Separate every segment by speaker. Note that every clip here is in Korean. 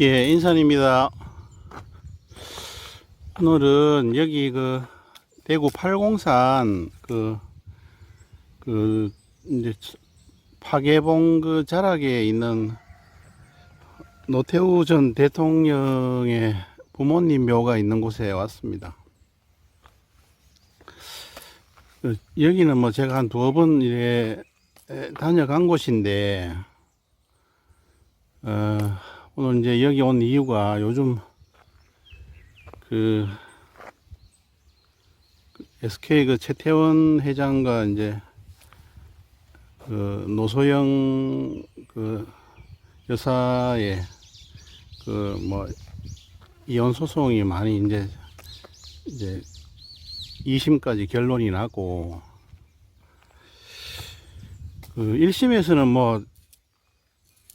Speaker 1: 예, 인산입니다. 오늘은 여기 그 대구 팔공산 그, 그, 이제 파개봉 그 자락에 있는 노태우 전 대통령의 부모님 묘가 있는 곳에 왔습니다. 그 여기는 뭐 제가 한 두어 번 이래 에, 다녀간 곳인데, 어, 오늘 이제 여기 온 이유가 요즘 그 SK 그 최태원 회장과 이제 그 노소영 그 여사의 그 뭐 이혼 소송이 많이 이제 이제 2심까지 결론이 나고 그 1심에서는 뭐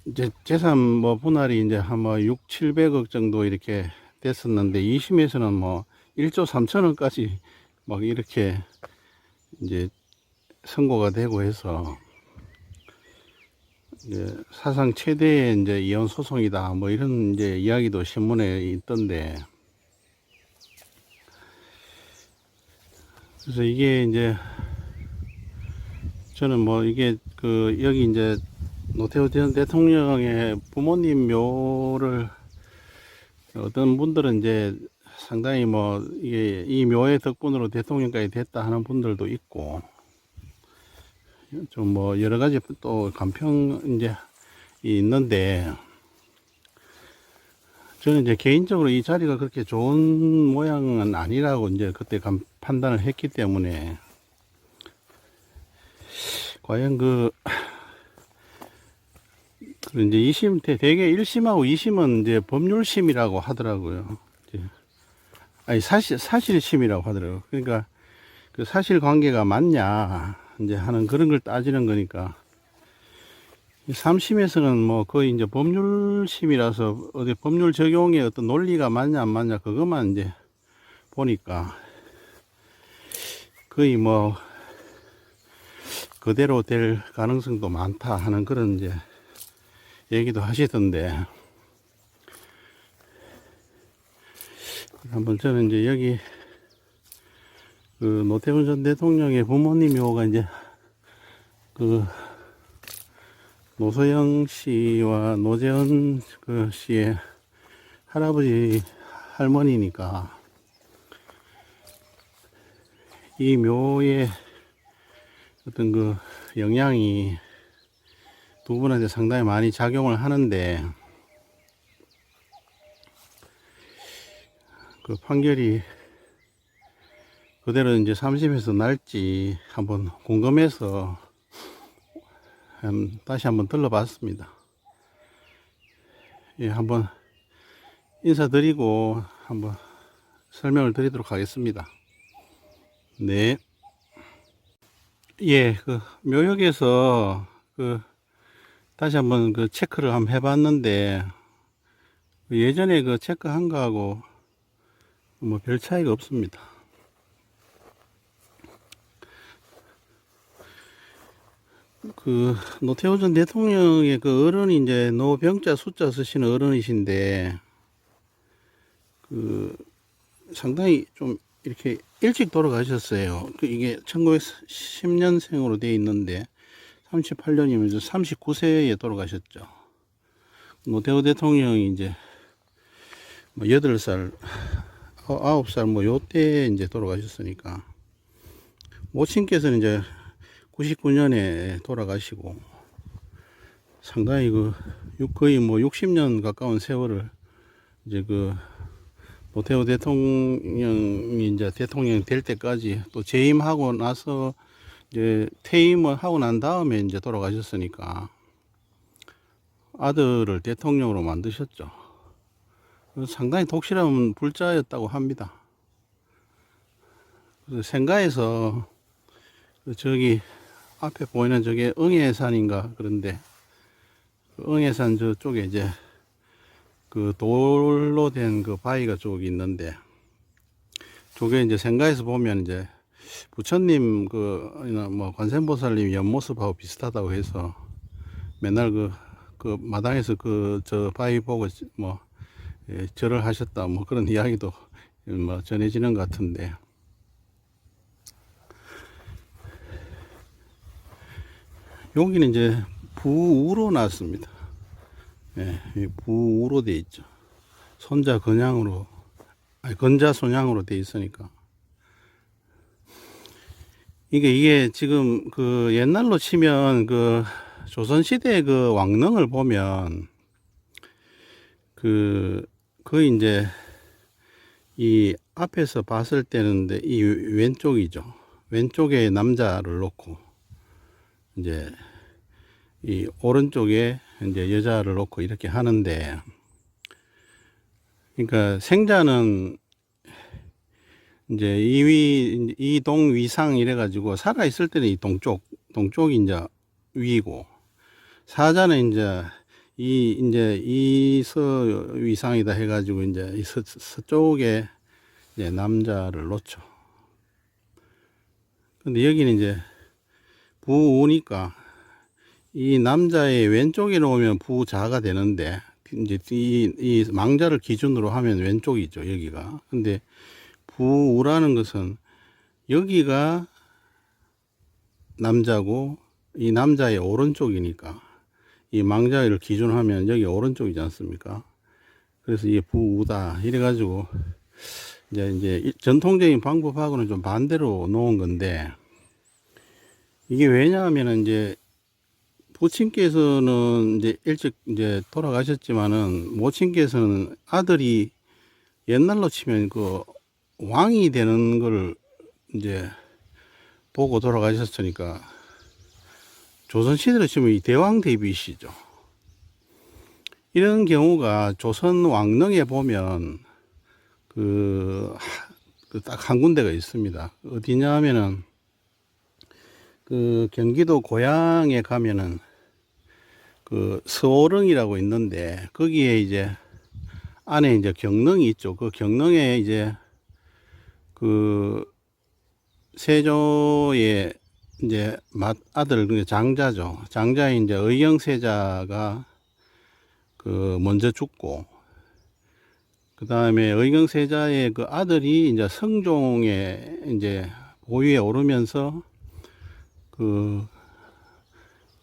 Speaker 1: 이제 재산 뭐 분할이 이제 한뭐 6, 700억 정도 이렇게 됐었는데 2심에서는 뭐 1조 3천억까지 막 이렇게 이제 선고가 되고 해서 이제 사상 최대의 이제 이혼 소송이다 뭐 이런 이제 이야기도 신문에 있던데. 그래서 이게 이제 저는 뭐 이게 그 여기 이제 노태우 전 대통령의 부모님 묘를 어떤 분들은 이제 상당히 뭐 이게 이 묘의 덕분으로 대통령까지 됐다 하는 분들도 있고 좀 뭐 여러 가지 또 간평 이제 있는데 저는 이제 개인적으로 이 자리가 그렇게 좋은 모양은 아니라고 이제 그때 감- 판단을 했기 때문에 과연 그, 그 이제 2심, 대- 대개 1심하고 2심은 이제 법률심이라고 하더라고요. 아니, 사실, 사실심이라고 하더라고요. 그러니까 그 사실 관계가 맞냐, 이제 하는 그런 걸 따지는 거니까. 3심에서는 뭐 거의 이제 법률심이라서 어디 법률 적용의 어떤 논리가 맞냐 안 맞냐 그것만 이제 보니까 거의 뭐 그대로 될 가능성도 많다 하는 그런 이제 얘기도 하시던데. 한번 저는 이제 여기 그 노태우 전 대통령의 부모님 묘가 이제 그 노소영 씨와 노재현 그 씨의 할아버지 할머니니까 이 묘의 어떤 그 영향이 두 분한테 상당히 많이 작용을 하는데 그 판결이 그대로 이제 3심에서 날지 한번 궁금해서 음, 다시 한번 들러봤습니다. 예, 한번 인사드리고 한번 설명을 드리도록 하겠습니다. 네. 예, 그 묘역에서 그 다시 한번 그 체크를 한번 해봤는데 그 예전에 그 체크한 거하고 뭐 별 차이가 없습니다. 그 노태우 전 대통령의 그 어른이 이제 노병자 숫자 쓰시는 어른이신데 그 상당히 좀 이렇게 일찍 돌아가셨어요. 그 이게 1910년생으로 돼 있는데 38년이면 39세에 돌아가셨죠. 노태우 대통령이 이제 뭐 8살, 9살 뭐 요때 이제 돌아가셨으니까 모친께서는 이제 99년에 돌아가시고 상당히 그 육- 거의 뭐 60년 가까운 세월을 이제 그 노태우 대통령이 이제 대통령 될 때까지 또 재임하고 나서 이제 퇴임을 하고 난 다음에 이제 돌아가셨으니까 아들을 대통령으로 만드셨죠. 상당히 독실한 불자였다고 합니다. 그래서 생가에서 그 저기 앞에 보이는 저게 응해산인가 그런데 그 응해산 저쪽에 이제 그 돌로 된 그 바위가 쪽 있는데 저게 이제 생가에서 보면 이제 부처님 그뭐 관세음보살님 옆모습하고 비슷하다고 해서 맨날 그 그 마당에서 그 저 바위 보고 뭐 예, 절을 하셨다 뭐 그런 이야기도 뭐 전해지는 것 같은데 여기는 이제 부우로 났습니다. 예, 이 부우로 돼 있죠. 손자 건양으로 아니 건자 손양으로 돼 있으니까 이게 이게 지금 그 옛날로 치면 그 조선 시대 그 왕릉을 보면 그 거의 이제 이 앞에서 봤을 때는 이 왼쪽이죠. 왼쪽에 남자를 놓고 이제 이 오른쪽에 이제 여자를 놓고 이렇게 하는데 그러니까 생자는 이제 이위 이동 위상 이래 가지고 살아 있을 때는 이 동쪽 동쪽이 이제 위고 사자는 이제 이 이제 이서 위상이다 해가지고 이제 이 서, 서쪽에 이제 남자를 놓죠. 근데 여기는 이제 부우니까 이 남자의 왼쪽에 놓으면 부자가 되는데 이제 이, 이 망자를 기준으로 하면 왼쪽이죠 여기가. 근데 부우라는 것은 여기가 남자고 이 남자의 오른쪽이니까 이 망자를 기준하면 여기 오른쪽이지 않습니까? 그래서 이게 부우다 이래 가지고 이제 이제 이 전통적인 방법하고는 좀 반대로 놓은 건데 이게 왜냐하면 이제 부친께서는 이제 일찍 이제 돌아가셨지만은 모친께서는 아들이 옛날로 치면 그 왕이 되는 걸 이제 보고 돌아가셨으니까 조선시대로 치면 이 대왕 대비시죠. 이런 경우가 조선 왕릉에 보면 그, 그딱 한 군데가 있습니다. 어디냐 하면은 그 경기도 고향에 가면은 그 서오릉이라고 있는데 거기에 이제 안에 이제 경릉이 있죠. 그 경릉에 이제 그 세조의 이제 맏 아들 그 장자죠. 장자인 이제 의경세자가 그 먼저 죽고 그 다음에 의경세자의 그 아들이 이제 성종의 이제 보위에 오르면서 그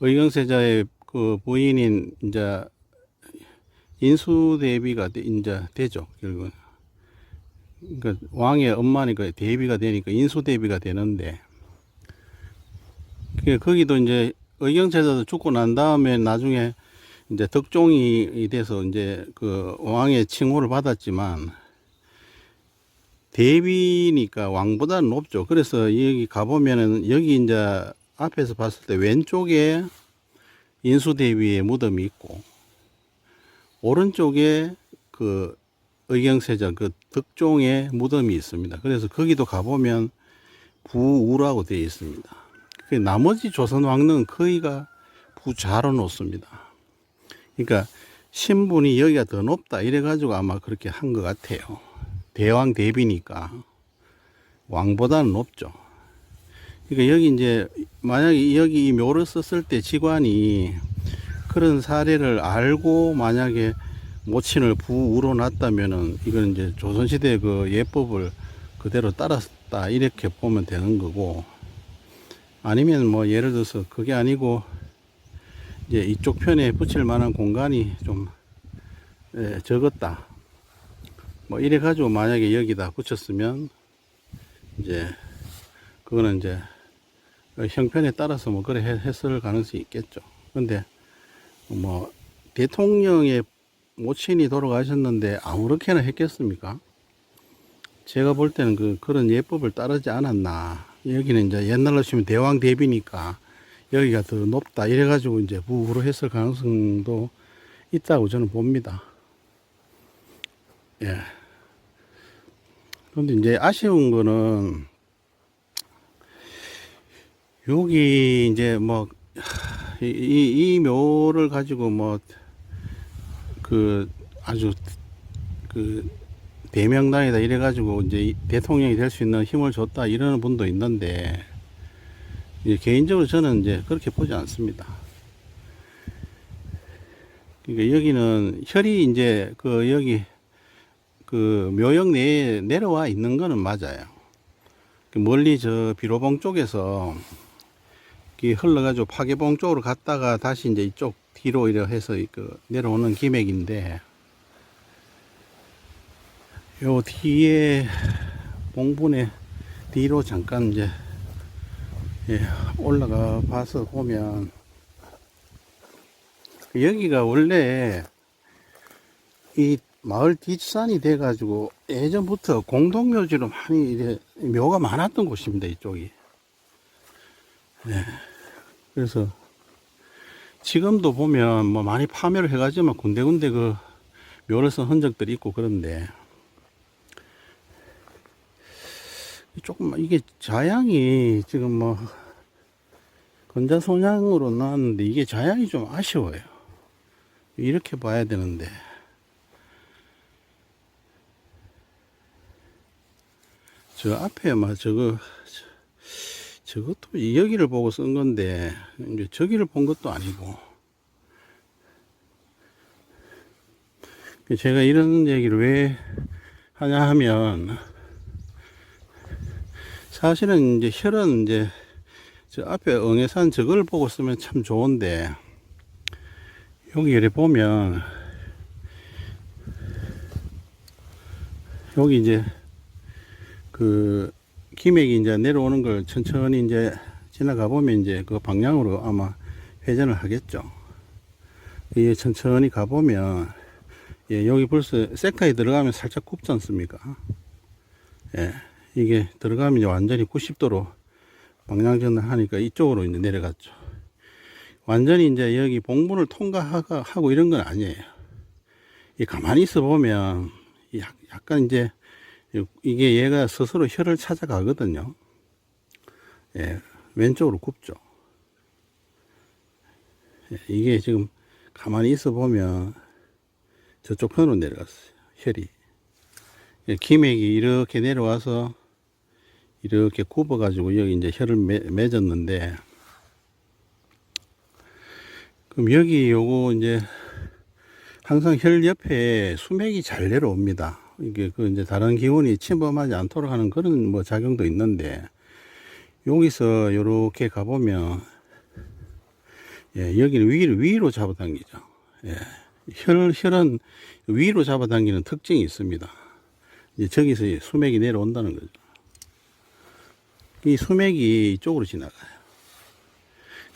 Speaker 1: 의경세자의 그 부인인 이제 인수대비가 되- 이제 되죠 결국은 그러니까 왕의 엄마니까 대비가 되니까 인수 대비가 되는데 그 거기도 이제 의경세자도 죽고 난 다음에 나중에 이제 덕종이 돼서 이제 그 왕의 칭호를 받았지만 대비니까 왕보다는 높죠. 그래서 여기 가보면은 여기 이제 앞에서 봤을 때 왼쪽에 인수대비의 무덤이 있고 오른쪽에 그 의경세자 그 덕종의 무덤이 있습니다. 그래서 거기도 가보면 부우라고 되어 있습니다. 그 나머지 조선 왕릉은 거의가 부자로 놓습니다. 그러니까 신분이 여기가 더 높다 이래 가지고 아마 그렇게 한 것 같아요. 대왕 대비니까 왕보다는 높죠. 그러니까 여기 이제 만약에 여기 이 묘를 썼을 때 직관이 그런 사례를 알고 만약에 모친을 부우로 놨다면은 이건 이제 조선시대 그 예법을 그대로 따랐다 이렇게 보면 되는 거고 아니면 뭐 예를 들어서 그게 아니고 이제 이쪽 편에 붙일 만한 공간이 좀 예, 적었다. 뭐 이래 가지고 만약에 여기다 붙였으면 이제 그거는 이제 형편에 따라서 뭐 그래 했- 했을 가능성이 있겠죠. 근데 뭐 대통령의 모친이 돌아가셨는데 아무렇게나 했겠습니까? 제가 볼 때는 그 그런 예법을 따르지 않았나. 여기는 이제 옛날로 치면 대왕 대비니까 여기가 더 높다. 이래가지고 이제 부후로 했을 가능성도 있다고 저는 봅니다. 예. 그런데 이제 아쉬운 거는 여기 이제 뭐, 이, 이, 이 묘를 가지고 뭐, 그 아주 그 대명당이다 이래가지고 이제 이 대통령이 될 수 있는 힘을 줬다 이러는 분도 있는데 개인적으로 저는 이제 그렇게 보지 않습니다. 그러니까 여기는 혈이 이제 그 여기 그 묘역 내에 내려와 있는 거는 맞아요. 그 멀리 저 비로봉 쪽에서 이 흘러가지고 파계봉 쪽으로 갔다가 다시 이제 이쪽 뒤로 이래 해서 그 내려오는 기맥인데 요 뒤에 봉분의 뒤로 잠깐 이제 예, 올라가 봐서 보면 여기가 원래 이 마을 뒷산이 돼 가지고 예전부터 공동묘지로 많이 이래 묘가 많았던 곳입니다 이쪽이. 네. 그래서 지금도 보면 뭐 많이 파멸을 해가지만 군데군데 그 묘를 쓴 흔적들이 있고 그런데 조금 이게 자양이 지금 뭐 건자소냥으로 나왔는데 이게 자양이 좀 아쉬워요. 이렇게 봐야 되는데. 저 앞에 막 저거 저, 저것도 여기를 보고 쓴 건데 이제 저기를 본 것도 아니고. 제가 이런 얘기를 왜 하냐 하면 사실은 이제 혈은 이제 저 앞에 응애산 저걸 보고 쓰면 참 좋은데 여기 이렇게 보면 여기 이제 그 기맥이 이제 내려오는 걸 천천히 이제 지나가 보면 이제 그 방향으로 아마 회전을 하겠죠. 이게 천천히 가보면 예, 여기 벌써 세카에 들어가면 살짝 굽지 않습니까? 예, 이게 들어가면 이제 완전히 90도로 방향전을 하니까 이쪽으로 이제 내려갔죠. 완전히 이제 여기 봉분을 통과하고 이런 건 아니에요. 이 가만히 있어 보면 약간 이제 이게 얘가 스스로 혀를 찾아가거든요. 예, 왼쪽으로 굽죠. 예, 이게 지금 가만히 있어 보면 저쪽 편으로 내려갔어요. 혈이. 예, 기맥이 이렇게 내려와서 이렇게 굽어가지고 여기 이제 혈을 매, 맺었는데 그럼 여기 요거 이제 항상 혈 옆에 수맥이 잘 내려옵니다. 이게 그 이제 다른 기운이 침범하지 않도록 하는 그런 뭐 작용도 있는데 여기서 요렇게 가보면 예, 여기는 위로, 위로 잡아당기죠. 예, 혈, 혈은 위로 잡아당기는 특징이 있습니다. 이제 저기서 이 수맥이 내려온다는 거죠. 이 수맥이 이쪽으로 지나가요.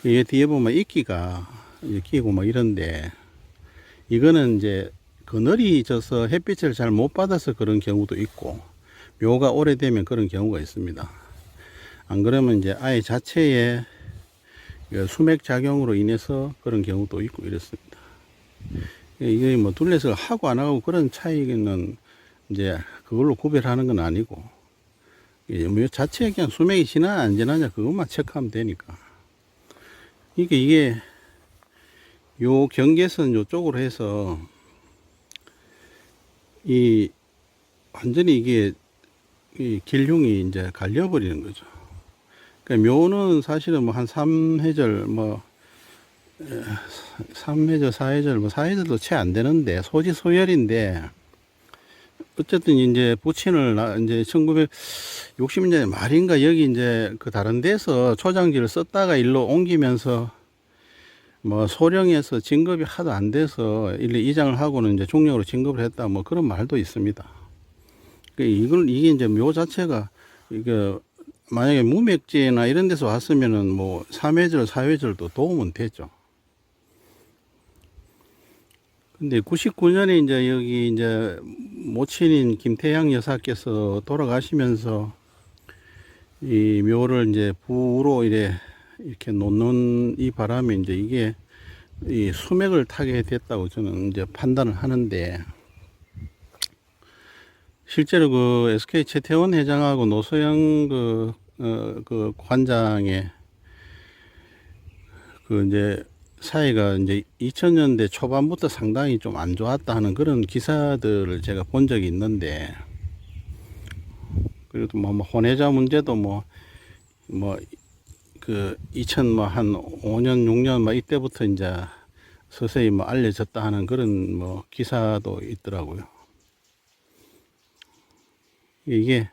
Speaker 1: 이 뒤에 보면 이끼가 끼고 막 이런데 이거는 이제 그늘이 져서 햇빛을 잘 못 받아서 그런 경우도 있고 묘가 오래되면 그런 경우가 있습니다. 안 그러면 이제 아예 자체에 그 수맥 작용으로 인해서 그런 경우도 있고 이렇습니다. 이게 뭐 둘레서 하고 안 하고 그런 차이는 이제 그걸로 구별하는 건 아니고 이게 뭐 자체에 그냥 수맥이 지나 안 지나냐 그것만 체크하면 되니까 이게 이게 요 경계선 요쪽으로 해서 이 완전히 이게 이 길흉이 이제 갈려버리는 거죠. 그러니까 묘는 사실은 뭐 한 3회절 뭐 3회절, 4회절, 뭐 4회절도 채 안 되는데 소지 소열인데 어쨌든 이제 부친을 나- 이제 1960년대 말인가 여기 이제 그 다른 데서 초장지를 썼다가 일로 옮기면서 뭐 소령에서 진급이 하도 안 돼서 일로 이장을 하고는 이제 중령으로 진급을 했다 뭐 그런 말도 있습니다. 그 이걸 이게 이제 묘 자체가 이게 만약에 무맥지나 이런 데서 왔으면은 뭐 3회절, 4회절도 도움은 되죠. 근데 99년에 이제 여기 이제 모친인 김태양 여사께서 돌아가시면서 이 묘를 이제 부로 이래 이렇게 놓는 이 바람에 이제 이게 이 수맥을 타게 됐다고 저는 이제 판단을 하는데 실제로 그 SK 최태원 회장하고 노소영 그, 어, 그 관장의 그 이제 사이가 이제 2000년대 초반부터 상당히 좀 안 좋았다 하는 그런 기사들을 제가 본 적이 있는데 그래도 뭐, 뭐 혼외자 문제도 뭐 뭐 그 2000뭐 한 5년 6년 뭐 이때부터 이제 서서히 뭐 알려졌다 하는 그런 뭐 기사도 있더라고요. 이게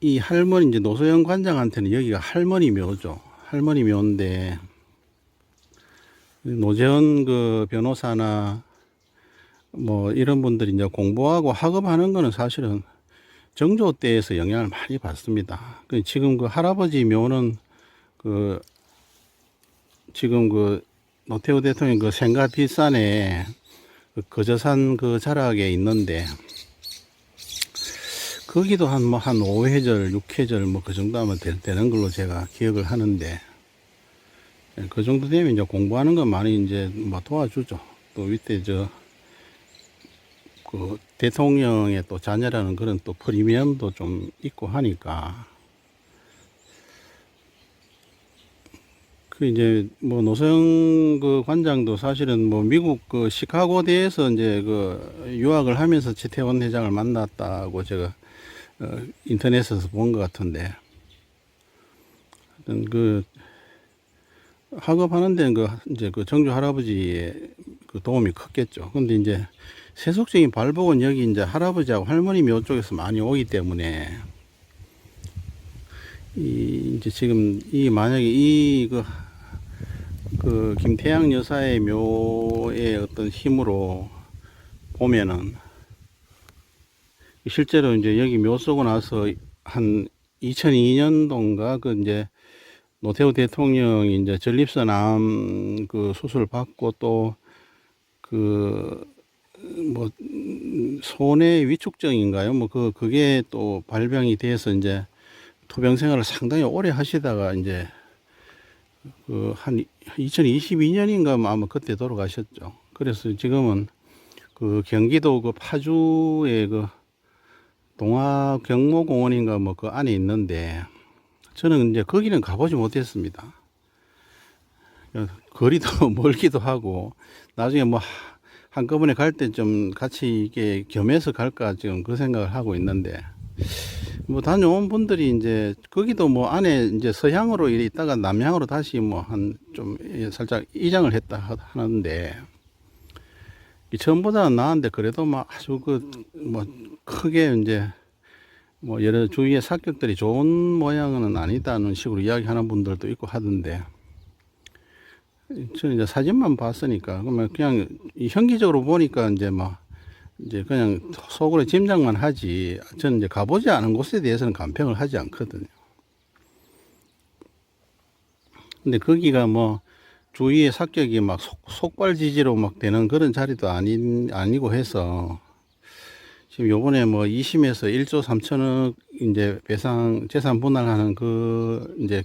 Speaker 1: 이 할머니 이제 노소영 관장한테는 여기가 할머니 묘죠. 할머니 묘인데 노재현 그 변호사나 뭐 이런 분들이 이제 공부하고 학업하는 거는 사실은 정조 때에서 영향을 많이 받습니다. 그 지금 그 할아버지 묘는 그 지금 그 노태우 대통령 그 생가 뒷산에 그 거저산 그 자락에 있는데 거기도 한 뭐 한 5회절, 6회절 뭐 그 정도 하면 되, 되는 걸로 제가 기억을 하는데 예, 그 정도 되면 이제 공부하는 건 많이 이제 뭐 도와주죠. 또 밑에 저 그 대통령의 또 자녀라는 그런 또 프리미엄도 좀 있고 하니까 그 이제 뭐 노성 그 관장도 사실은 뭐 미국 그 시카고 대에서 이제 그 유학을 하면서 최태원 회장을 만났다고 제가 어, 인터넷에서 본 것 같은데 그 학업하는 데는 그 이제 그 정주 할아버지의 그 도움이 컸겠죠. 근데 이제 세속적인 발복은 여기 이제 할아버지하고 할머니 묘 쪽에서 많이 오기 때문에 이 이제 지금 이 만약에 이그 그 김태양 여사의 묘의 어떤 힘으로 보면은 실제로 이제 여기 묘 쓰고 나서 한 2002년도인가 그 이제 노태우 대통령이 이제 전립선 암 그 수술 받고 또그 뭐 손의 위축증인가요? 뭐 그 그게 또 발병이 돼서 이제 투병 생활을 상당히 오래 하시다가 이제 그 한 2022년인가 아마 그때 돌아가셨죠. 그래서 지금은 그 경기도 그 파주의 그 동화 경모공원인가 뭐 그 안에 있는데 저는 이제 거기는 가보지 못했습니다. 거리도 멀기도 하고 나중에 뭐 한꺼번에 갈 때 좀 같이 이게 겸해서 갈까 지금 그 생각을 하고 있는데. 뭐 다녀온 분들이 이제 거기도 뭐 안에 이제 서향으로 있다가 남향으로 다시 뭐 한 좀 살짝 이장을 했다 하- 하는데. 이 처음보다는 나은데 그래도 막 아주 그 뭐 크게 이제 뭐 여러 주위의 사격들이 좋은 모양은 아니다는 식으로 이야기하는 분들도 있고 하던데 저는 이제 사진만 봤으니까 그러면 그냥 이 현기적으로 보니까 이제 뭐 이제 그냥 속으로 짐작만 하지 저는 이제 가보지 않은 곳에 대해서는 간평을 하지 않거든요. 근데 거기가 뭐 주위의 삭격이 막 속, 속발지지로 막 되는 그런 자리도 아닌 아니고 해서 지금 요번에 뭐 2심에서 1조 3천억 이제 배상 재산 분할하는 그 이제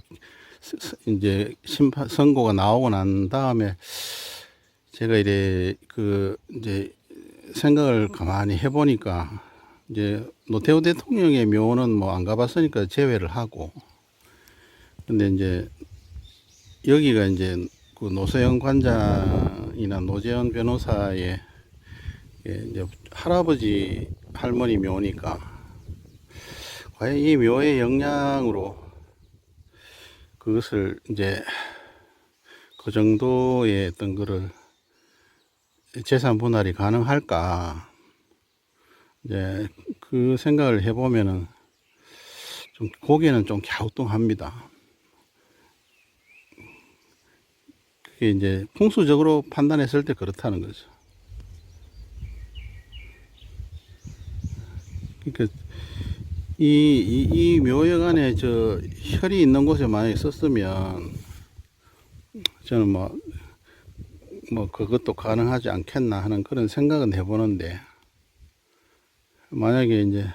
Speaker 1: 이제 심판 선고가 나오고 난 다음에 제가 이래 그 이제 생각을 가만히 해보니까 이제 노태우 대통령의 묘는 뭐 안 가봤으니까 제외를 하고 근데 이제 여기가 이제 그 노세영 관장이나 노재현 변호사의 예, 이제 할아버지 할머니 묘니까 과연 이 묘의 영향으로 그것을 이제 그 정도의 어떤 거를 재산 분할이 가능할까 이제 그 생각을 해보면은 좀 고개는 좀 갸우뚱합니다. 그게 이제 풍수적으로 판단했을 때 그렇다는 거죠. 그러니까 이, 이, 이 묘역 안에 저 혈이 있는 곳에 만약에 썼으면 저는 뭐, 뭐 그것도 가능하지 않겠나 하는 그런 생각은 해보는데 만약에 이제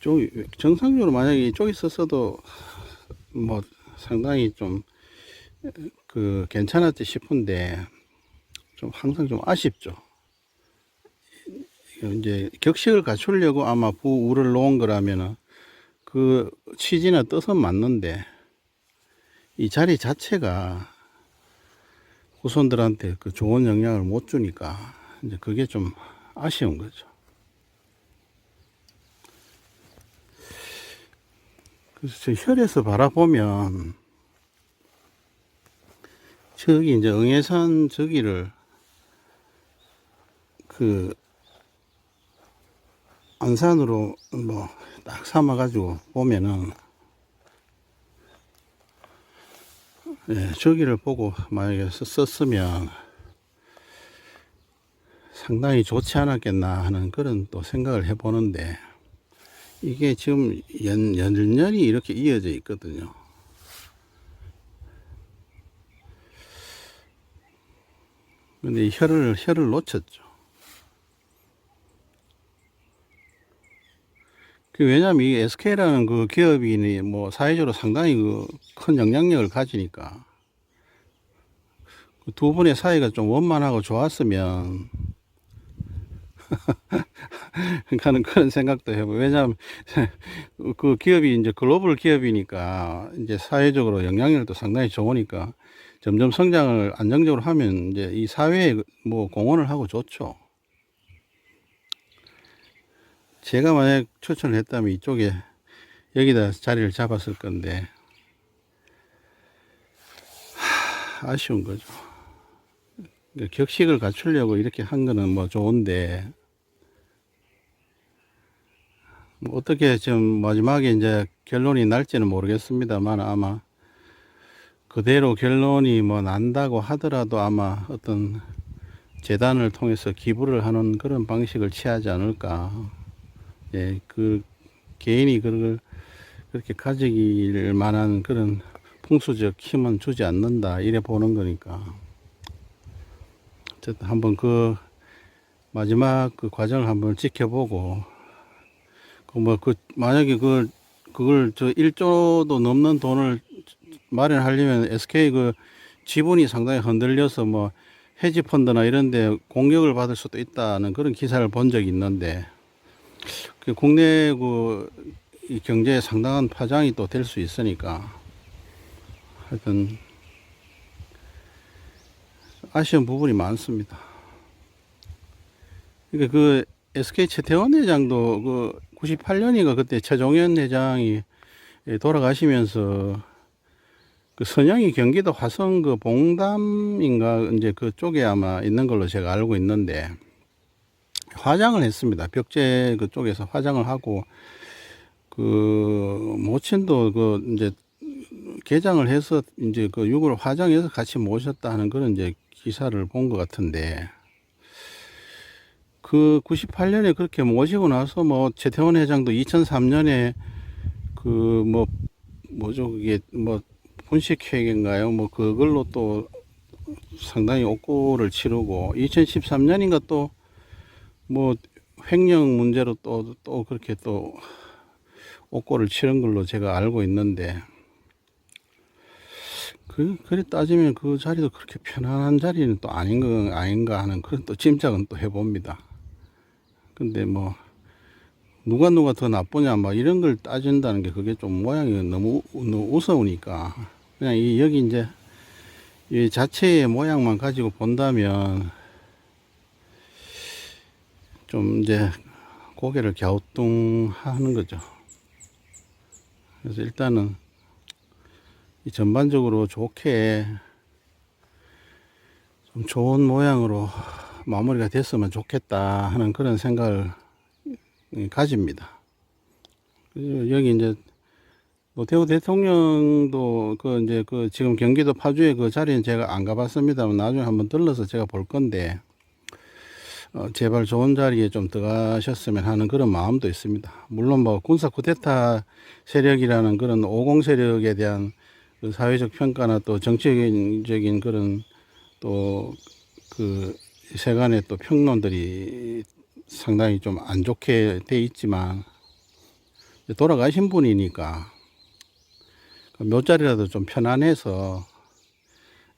Speaker 1: 쪽 정상적으로 만약에 이쪽에 있었어도 뭐 상당히 좀 그 괜찮았지 싶은데 좀 항상 좀 아쉽죠. 이제 격식을 갖추려고 아마 부우를 놓은 거라면은 그 취지나 뜻은 맞는데 이 자리 자체가 후손들한테 그 좋은 영향을 못 주니까 이제 그게 좀 아쉬운 거죠. 그래서 저 혈에서 바라보면 저기 이제 응해산 저기를 그 안산으로 뭐 딱 삼아가지고 보면은 예, 저기를 보고 만약에 썼- 썼으면 상당히 좋지 않았겠나 하는 그런 또 생각을 해보는데 이게 지금 연, 연연이 이렇게 이어져 있거든요. 근데 이 혀를, 혀를 놓쳤죠. 그 왜냐면 이 SK라는 그 기업이 뭐 사회적으로 상당히 그 큰 영향력을 가지니까 그 두 분의 사이가 좀 원만하고 좋았으면 하는 그런 생각도 해보. 왜냐하면 그 기업이 이제 글로벌 기업이니까 이제 사회적으로 영향력도 상당히 좋으니까 점점 성장을 안정적으로 하면 이제 이 사회에 뭐 공헌을 하고 좋죠. 제가 만약 추천을 했다면 이쪽에 여기다 자리를 잡았을 건데 하, 아쉬운 거죠. 격식을 갖추려고 이렇게 한 거는 뭐 좋은데 뭐 어떻게 지금 마지막에 이제 결론이 날지는 모르겠습니다만 아마 그대로 결론이 뭐 난다고 하더라도 아마 어떤 재단을 통해서 기부를 하는 그런 방식을 취하지 않을까. 예, 그 개인이 그걸 그렇게 가지길 만한 그런 풍수적 힘은 주지 않는다. 이래 보는 거니까. 어쨌든 한번 그 마지막 그 과정을 한번 지켜보고 그 뭐 그 만약에 그 그걸 저 1조도 넘는 돈을 마련하려면 SK 그 지분이 상당히 흔들려서 뭐 헤지 펀드나 이런 데 공격을 받을 수도 있다는 그런 기사를 본 적이 있는데 그 국내 그이 경제에 상당한 파장이 또 될 수 있으니까 하여튼 아쉬운 부분이 많습니다. 그러니까 그 SK 최태원 회장도 그 98년인가 그때 최종현 회장이 돌아가시면서 그 선영이 경기도 화성 그 봉담인가 이제 그쪽에 아마 있는 걸로 제가 알고 있는데 화장을 했습니다. 벽제 그쪽에서 화장을 하고 그 모친도 그 이제 개장을 해서 이제 그 육을 화장해서 같이 모셨다 하는 그런 이제 기사를 본 것 같은데 그 98년에 그렇게 모시고 나서 뭐 최태원 회장도 2003년에 그 뭐 뭐죠 그게 뭐 분식회계인가요? 뭐 그걸로 또 상당히 옥고를 치르고 2013년인가 또 뭐 횡령 문제로 또 또 그렇게 또 옥고를 치른 걸로 제가 알고 있는데 그 그래 따지면 그 자리도 그렇게 편안한 자리는 또 아닌 거 아닌가 하는 그런 또 짐작은 또 해봅니다. 근데 뭐 누가 누가 더 나쁘냐 막 이런 걸 따진다는 게 그게 좀 모양이 너무, 너무 우스우니까 그냥 이 여기 이제 이 자체의 모양만 가지고 본다면 좀 이제 고개를 갸우뚱하는 거죠. 그래서 일단은 이 전반적으로 좋게 좀 좋은 모양으로 마무리가 됐으면 좋겠다 하는 그런 생각을 가집니다. 여기 이제 노태우 대통령도 그 이제 그 지금 경기도 파주에 그 자리는 제가 안 가봤습니다만 나중에 한번 들러서 제가 볼 건데 어, 제발 좋은 자리에 좀 들어가셨으면 하는 그런 마음도 있습니다. 물론 뭐 군사 쿠데타 세력이라는 그런 오공 세력에 대한 그 사회적 평가나 또 정치적인 그런 또 그 세간의 또 평론들이 상당히 좀 안 좋게 돼 있지만 돌아가신 분이니까 그 묘자리라도 좀 편안해서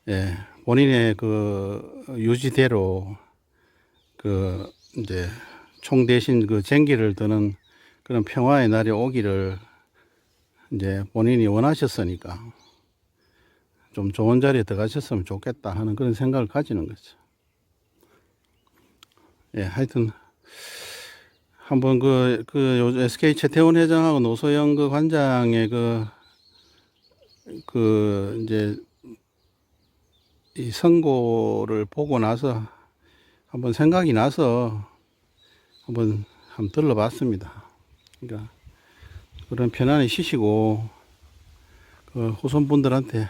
Speaker 1: 예, 본인의 그 유지대로 그 이제 총 대신 그 쟁기를 드는 그런 평화의 날이 오기를 이제 본인이 원하셨으니까 좀 좋은 자리에 들어가셨으면 좋겠다 하는 그런 생각을 가지는 거죠. 예, 하여튼 한번 그, 그, 요 SK 최태원 회장하고 노소영 그 관장의 그, 그, 이제, 이 선고를 보고 나서 한번 생각이 나서 한번 한번 들러봤습니다. 그러니까 그런 편안히 쉬시고 그 후손분들한테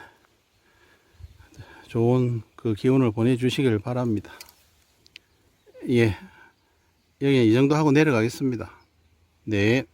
Speaker 1: 좋은 그 기운을 보내주시길 바랍니다. 예, 여기 이 정도 하고 내려가겠습니다. 네.